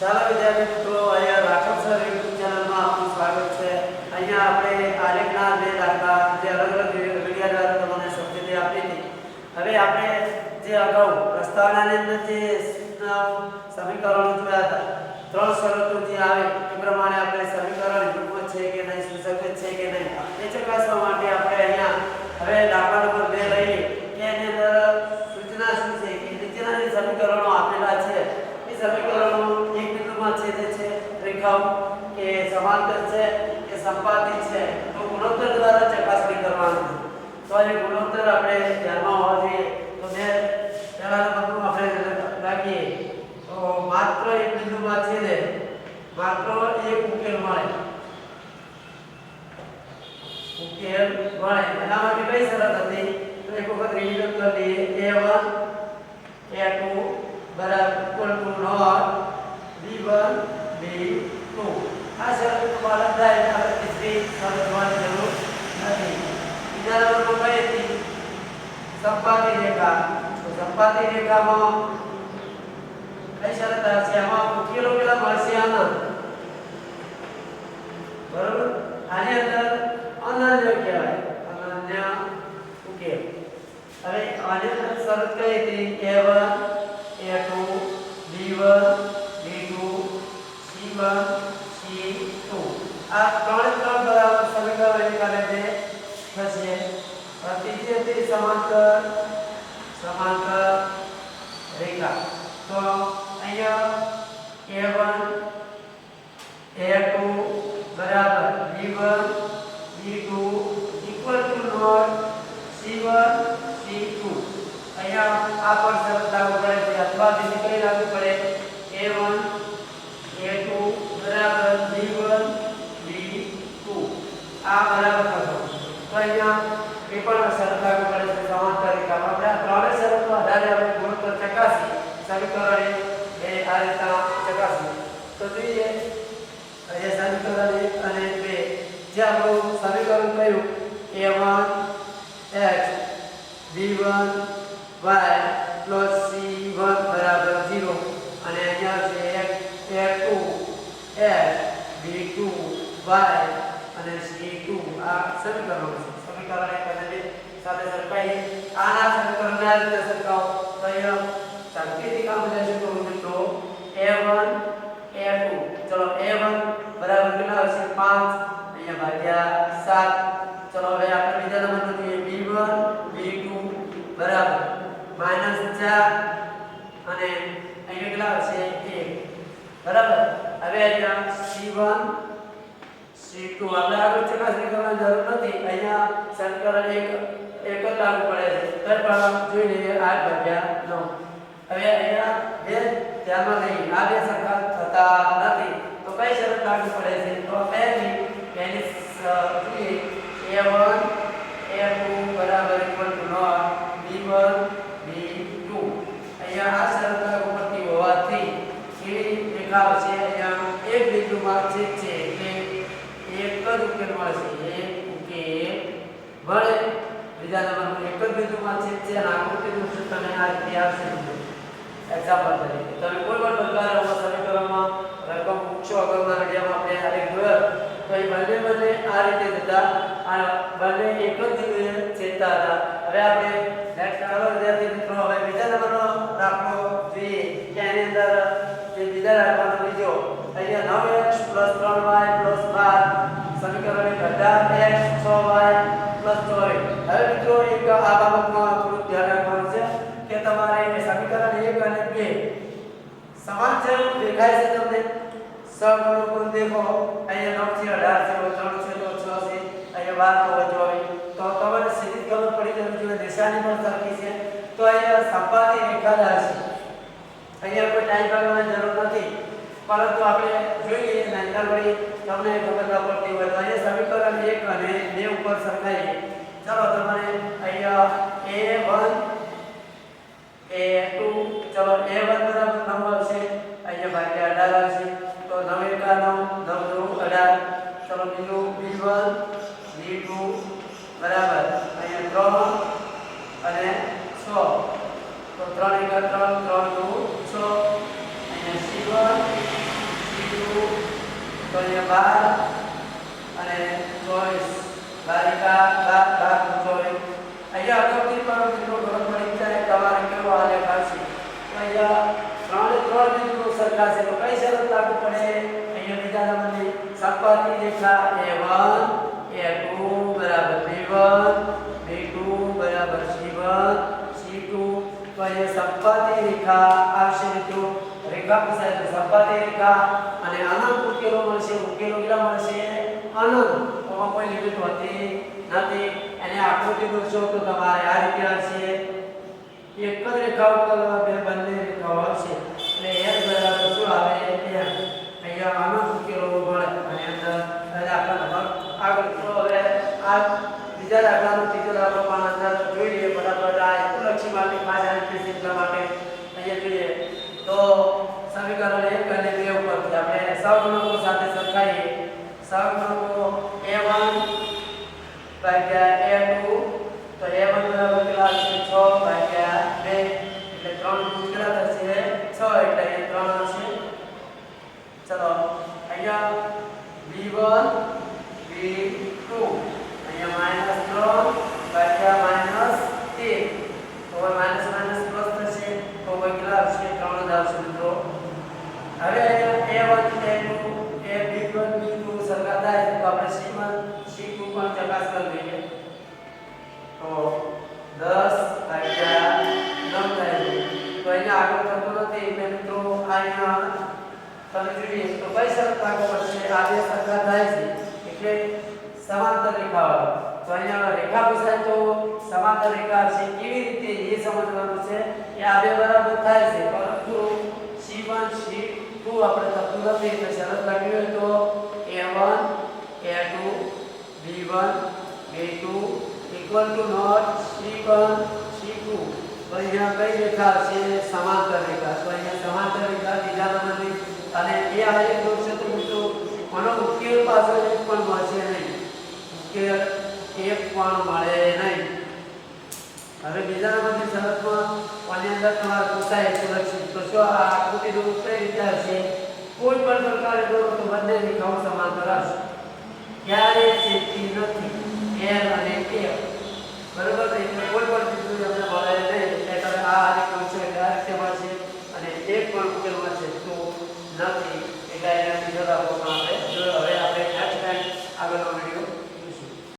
ચાલો વિદ્યાર્થી મિત્રો, અહીંયા રાઠોડ સર યુટ્યુબ ચેનલમાં આપનું સ્વાગત છે. અહીંયા આપણે આલેખના બે દાખલા જે અલગ અલગ વીડિયો દ્વારા તમને સમજૂતી આપી હતી. હવે આપણે જે અગાઉ પ્રસ્તાવનાની અંદર જે સમીકરણો જોયા હતા, ત્રણ શરતો જે આવે, એ પ્રમાણે આપણે સમીકરણ યુગ્મ છે કે નહીં સુસંગત છે કે નહીં, એ ચકાસવા માટે આપણે અહીંયા હવે દાખલા નંબર બે લઈએ કે એની અંદર સૂચના શું છે? કે નીચેના જે સમીકરણો આપેલા છે એ સમીકરણો એક બિંદુમાં છેદે છે રેખાઓ કે સમાંતર છે કે સંપાતી છે તો ગુણોત્તર દ્વારા ચકાસણી કરવાની છે તો એ ગુણોત્તર આપણે ધ્યાનમાં હોવા જોઈએ. તો મેં પહેલાના નંબરનું આપણે રાખીએ. તો માત્ર એક બિંદુમાં છેદે માત્ર એક ઉકેલ મળે. ઉકેલ મળે. એના માટે કઈ શરત હતી? તો એક વખત રિવિઝન કરી લઈએ. A1 a2 બરાબર equal to not b1 b2 આ શરત પાલન થાય એટલે આપણે ત્રીજી શરત જોવાની જરૂર નથી બીજા નંબરમાં કઈ હતી સંપાતી રેખા તો સંપાતી રેખામાં કઈ શરત હશે આમાં ઉકેલો કેટલા મળશે આના બરોબર આની અંદર અનન્ય કહેવાય અનન્ય ઉકેલ હવે આની અંદર શરત કઈ હતી a1 a2 b1 b2 c1 c2 આ ત્રણે ત્રણ બરાબર સમીકરણ એક અને બે થશે અને ત્રીજી હતી સમાંતર સમાંતર રેખા તો અહીંયા a1 a2 બરાબર. B1 b2 equal to not c1 c2 અહીંયા આ પર શરત લાગુ પડે છે અથવા બીજી કઈ લાગુ પડે a1 a2 બરાબર b1 b2 આ બરાબર થતો તો અહીંયા એ પણ શરત લાગુ પડે છે સમાંતર રેખામાં આપણે આ ત્રણેય શરતો આધારે આપણે ગુણોત્તર ચકાસી સમીકરણ એ આ રીતના ચકાસી તો જોઈએ અહીંયા સમીકરણ એક અને બે જે આપણું a1 x b1 y plus c1 બરાબર 0 અને અહીંયા છે x a2 x b2 y અને c2 આ સમીકરણો છે સમીકરણ સાથે સરખાઈ આના સમીકરણને સરખાવો તો અહીંયા સંકેતિક આમ લેશે તો મિત્રો a1 a2 ચલો a1 બરાબર કેટલા હશે 5 અહીંયા ભાગ્યા 7 ચલો હવે આપણે બીજા નંબરનું જોઈએ b1 b2 બરાબર -4 અને અહીંયા કેટલા હશે 1 બરાબર? હવે અહીંયા c1 c2 આપણે આગળ ચકાસણી કરવાની જરૂર નથી. અહીંયા સંકલન એક એક જ લાગુ પડે છે. તો પણ જોઈ લઈએ 8 ભાગ્યા 9 હવે અહીંયા બે, ધ્યાનમાં નહીં આ બે સરખા થતા નથી. તો કઈ શરત લાગુ પડે છે? તો પહેલી પહેલી સ- જોઈએ. A1 a2 બરાબર ઇક્વલ ટુ 9 b1 b2 અહીંયા આ સરળતા ઉપરથી હોવાથી કેવી રેખા છે અહીંયા એક બિંદુ છેદ છે એટલે એક જ ઉકેલ મળશે. એક ઉકેલ મળે બીજા નંબરનું એક જ બિંદુમાં છેદ છે અને આકૃતિનું સૂત્ર તમે આ રીતે આવશે એક્ઝામ્પલ તરીકે. તમે કોઈ પણ પ્રકારના સમીકરણમાં રકમ પૂછો અગાઉના વિડીયોમાં આપણે આલેખ જોયો, તો એ બંને બંને આ રીતે જતા. આ બંને એક જ દિશાએ છેદતા હતા. હવે આપણે નેક્સ્ટ ચાલો અહીંયા 9x 3y 12 સમીકરણ એક 18x 6y 24 હવે મિત્રો એક આ બાબતમાં થોડું ધ્યાન છે કે તમારે સમીકરણ 1 અને 2 સમાન છે, દેખાય છે તમને? સગુણો દેખો. અહીંયા નવ છે 18 છે 3 છે તો 6 છે. અહીંયા 12 તો 24 તો તમારે સીધી ખબર પડી જવી જોઈએ નિશાની પણ સરખી છે. તો અહીંયા સંપાતી રેખા છે અહીંયા કોઈ ટાઈમ કરવાની જરૂર નથી. પરંતુ આપણે જોઈએ નહીતર વળી તમને ખબર ન પડતી હોય તો અહીંયા સમીકરણ 1 અને 2 ઉપર સરખાઈએ. ચલો, તમારે અહીંયા a1 a2 ચલો a1 બરાબર 9 આવશે. અહીંયા ભાગ્યા 18 આવશે. તો 9 એકા 9 9 દુ 18 ચલો, બીજું b1 b2 બરાબર. અહીંયા 3 અને 6 તો 3 એકા 3 3 દુ 6 અહીંયા c1 તો અહીંયા અને પડી? અહીંયા બીજા નંબરની સપાટી રેખા a1 a2 બરાબર b1 b2 બરાબર c1 c2 તો અહીંયા સપાટી રેખા આવશે મિત્રો રેખા પૂછાય તો રેખા અને અનંત ઉકેલો મળશે, ઉકેલો કેટલા મળશે? અનંત તો કોઈ લિમિટ હોતી નથી. એને આકૃતિ દોરશો તો તમારે આ રીતે આવશે. એક જ રેખા ઉપર બે બંને રેખાઓ આવશે એટલે એક બરાબર શું આવે એક અહીંયા આનો ઉકેલો મળે અને અંદર દાખલા નંબર આગળ તો હવે આ બીજા દાખલાનો ત્રીજો દાખલો પણ અંદર જોઈ લઈએ બરાબર આ એકલક્ષી માટે ખાસ આવી છે એટલા માટે અહીંયા જોઈએ તો સમીકરણ એક અને બે ઉપરથી આપણે સહગુણકો સાથે સરખાઈએ સહગુણકો a1 ભાગ્યા a2 તો a1 બરાબર કેટલા છે 6 ભાગ્યા 2 એટલે 3 કેટલા થશે 6 એટલે અહીંયા 3 હશે ચલો અહીંયા b1 b2 અહીંયા માઇનસ 3 ભાગ્યા માઇનસ 1 તો હવે માઇનસ માઇનસ પ્લસ થશે તો હવે કેટલા આવશે 3 જ આવશે મિત્રો હવે અહીંયા a1 a2 a b1 b2 સરખા થાય તો આપણે c1 c2 પણ ચકાસ કરી લઈએ તો 10 ભાગ્યા 9 થાય. તો એને આગળ થતું નથી. એટલે મિત્રો, અહીંયા તમે જોઈએ તો કઈ શરત લાગુ પડશે? આ બે સરખા થાય છે. એટલે સમાંતર રેખાઓ તો અહીંયા રેખા પૂછાય તો સમાંતર રેખા છે. કેવી રીતે એ સમજવાનું છે કે આ બે બરાબર થાય છે? પરંતુ C1 C2 આપણે થતું નથી. એટલે શરત લાગી હોય તો A1 A2 B1 B2 equal to not C1 C2 તો અહીંયા કઈ રેખા છે? સમાંતર રેખા. તો અહીંયા સમાંતર રેખા, બીજા નથી અને એ આલેખ દોરશે તો મિત્રો મને ઉકેલ પાછળ એક પણ મળશે નહીં. ઉકેલ એક પણ મળે નહીં. હવે બીજા નંબરની શરતમાં આની અંદર તમારે પૂછાય સુરક્ષિત. તો શું આ આકૃતિ દોરું કઈ રીતે હશે? કોઈ પણ પ્રકારે દોરો તો બંને રેખાઓ સમાંતર હશે. ક્યારે છેદતી નથી. એલ અને F. What about the